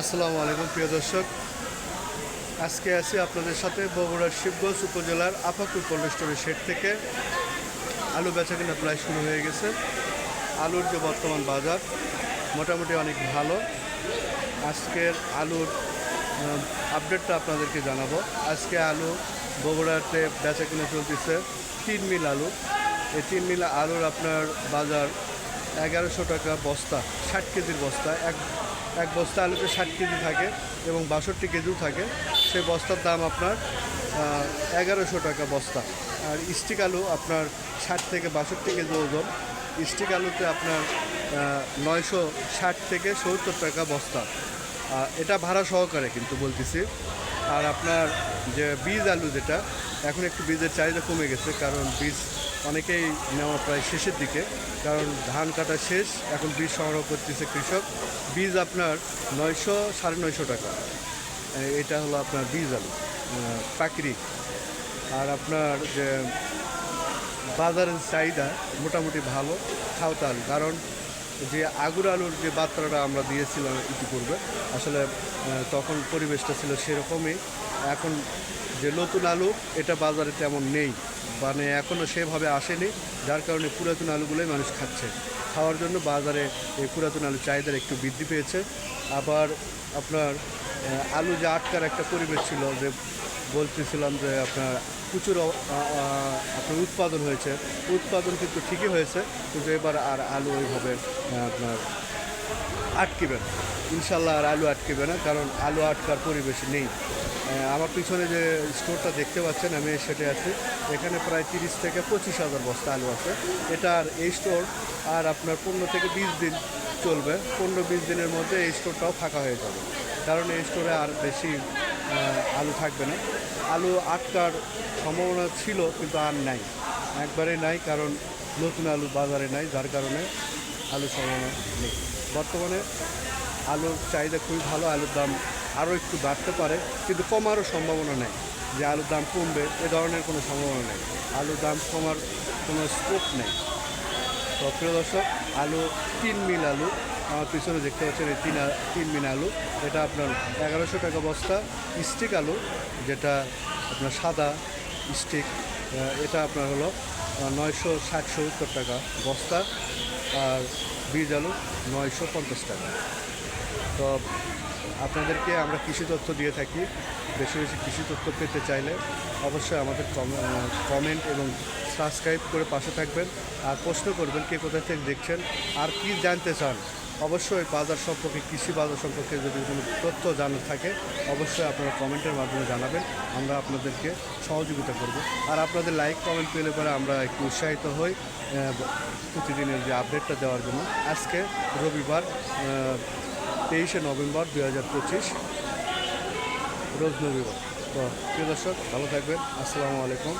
আসসালামু আলাইকুম, প্রিয় দর্শক। আজকে আছি আপনাদের সাথে বগুড়ার শিবগঞ্জ উপজেলার আপাকুর কোল্ড স্টোরের শেড থেকে। আলু বেচা কিনা প্রায় শুরু হয়ে গেছে। আলুর যে বর্তমান বাজার, মোটামুটি অনেক ভালো। আজকের আলুর আপডেটটা আপনাদেরকে জানাব। আজকে আলু বগুড়াতে বেচা কিনা চলতেছে তিন মিল আলু। এই তিন মিল আলুর আপনার বাজার এগারোশো টাকা বস্তা, ষাট কেজির বস্তা, এক এক বস্তা আলুতে ষাট কেজি থাকে এবং বাষট্টি কেজিও থাকে। সেই বস্তার দাম আপনার এগারোশো টাকা বস্তা। আর স্টিক আলু আপনার ষাট থেকে বাষট্টি কেজি ওজন। স্টিক আলুতে আপনার নয়শো ষাট থেকে সত্তর টাকা বস্তা। এটা ভাড়া সহকারে কিন্তু বলতেছি। আর আপনার যে বীজ আলু যেটা, এখন একটু বীজের চাহিদা কমে গেছে, কারণ বীজ অনেকেই নেওয়া প্রায় শেষের দিকে, কারণ ধান কাটা শেষ, এখন বীজ সংগ্রহ করতেছে কৃষক। বীজ আপনার নয়শো, সাড়ে নয়শো টাকা। এটা হলো আপনার বীজ আলু পাকড়ি। আর আপনার যে বাজারের চাহিদা মোটামুটি ভালো খাওয়াতে আলু কারণ যে আগুর আলুর যে বার্তাটা আমরা দিয়েছিলাম ইতিপূর্বে, আসলে তখন পরিবেশটা ছিল সেরকমই। এখন যে নতুন আলু, এটা বাজারে তেমন নেই। মানে এখনও সেভাবে আসেনি। যার কারণে পুরাতন আলুগুলোই মানুষ খাচ্ছে। খাওয়ার জন্য বাজারে এই পুরাতন আলু চাহিদার একটু বৃদ্ধি পেয়েছে। আবার আপনার আলু যে আটকার একটা পরিবেশ ছিল যে বলতেছিলাম যে আপনার প্রচুর আপনার উৎপাদন হয়েছে। উৎপাদন কিন্তু ঠিকই হয়েছে, কিন্তু এবার আর আলু ওইভাবে আপনার আটকিবে না। ইনশাল্লাহ আর আলু আটকিবে না, কারণ আলু আটকার পরিবেশ নেই। আমার পিছনে যে স্টোরটা দেখতে পাচ্ছেন, আমি সেটা আছি। এখানে প্রায় তিরিশ থেকে পঁচিশ হাজার বস্তা আলু আছে। এটা আর এই স্টোর আর আপনার পনেরো থেকে বিশ দিন চলবে। পনেরো বিশ দিনের মধ্যে এই স্টোরটাও ফাঁকা হয়ে যাবে। কারণ এই স্টোরে আর বেশি আলু থাকবে না। আলু আটকার সম্ভাবনা ছিল, কিন্তু আর নাই। একবারে নাই, কারণ নতুন আলু বাজারে নাই, যার কারণে আলু সম্ভাবনা নেই। বর্তমানে আলুর চাহিদা খুবই ভালো, আলুর দাম আরও একটু বাড়তে পারে, কিন্তু কমারও সম্ভাবনা নেই। যে আলুর দাম কমবে, এ ধরনের কোনো সম্ভাবনা নেই। আলুর দাম কমার কোনো স্কোপ নেই। তো প্রিয় দর্শক, আলু, তিন মিল আলু, আমার পিছনে দেখতে পাচ্ছেন এই তিন তিন মিল আলু। এটা আপনার এগারোশো টাকা বস্তা স্টিক আলু, যেটা আপনার সাদা স্টিক এটা আপনার হলো নয়শো ষাট সত্তর টাকা বস্তা। আর বীজ আলু, নয়শো পঞ্চাশ টাকা। তো আপনাদেরকে আমরা কৃষি তথ্য দিয়ে থাকি। বেশি বেশি কৃষি তথ্য পেতে চাইলে অবশ্যই আমাদের কমেন্ট এবং সাবস্ক্রাইব করে পাশে থাকবেন। আর প্রশ্ন করবেন, কে কোথা থেকে দেখছেন? আর কি জানতে চান? অবশ্যই বাজার সম্পর্কে, কৃষি বাজার সম্পর্কে যদি কোনো তথ্য জানার থাকে, অবশ্যই আপনারা কমেন্টের মাধ্যমে জানাবেন। আমরা আপনাদেরকে সহযোগিতা করব। আর আপনাদের লাইক কমেন্ট পেলে পরে আমরা একটু উৎসাহিত হই প্রতিদিনের যে আপডেটটা দেওয়ার জন্য। আজকে রবিবার তেইশে নভেম্বর দু হাজার পঁচিশ রোজ নবীবার তো প্রিয় দর্শক ভালো থাকবেন। আসসালামু আলাইকুম।